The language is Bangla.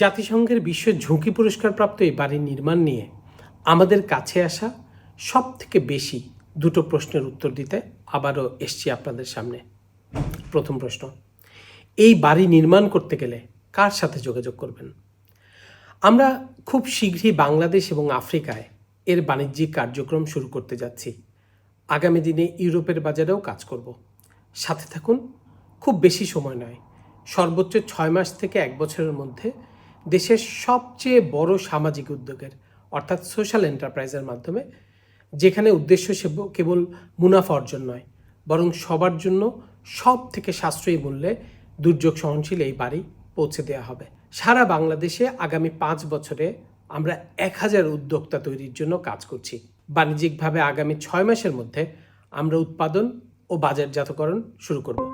জাতিসংঘের বিশ্ব ঝুঁকি পুরস্কারপ্রাপ্ত এই বাড়ির নির্মাণ নিয়ে আমাদের কাছে আসা সব থেকে বেশি দুটো প্রশ্নের উত্তর দিতে আবারও এসছি আপনাদের সামনে। প্রথম প্রশ্ন, এই বাড়ি নির্মাণ করতে গেলে কার সাথে যোগাযোগ করবেন? আমরা খুব শীঘ্রই বাংলাদেশ এবং আফ্রিকায় এর বাণিজ্যিক কার্যক্রম শুরু করতে যাচ্ছি। আগামী দিনে ইউরোপের বাজারেও কাজ করব। সাথে থাকুন, খুব বেশি সময় নয়, সর্বোচ্চ ছয় মাস থেকে এক বছরের মধ্যে দেশের সবচেয়ে বড় সামাজিক উদ্যোগের, অর্থাৎ সোশ্যাল এন্টারপ্রাইজের মাধ্যমে, যেখানে উদ্দেশ্য কেবল মুনাফা অর্জন নয়, বরং সবার জন্য সব থেকে সাশ্রয়ী মূল্যে দুর্যোগ সহনশীল এই বাড়ি পৌঁছে দেওয়া হবে। সারা বাংলাদেশে আগামী পাঁচ বছরে আমরা এক হাজার উদ্যোক্তা তৈরির জন্য কাজ করছি। বাণিজ্যিকভাবে আগামী ছয় মাসের মধ্যে আমরা উৎপাদন ও বাজারজাতকরণ শুরু করব।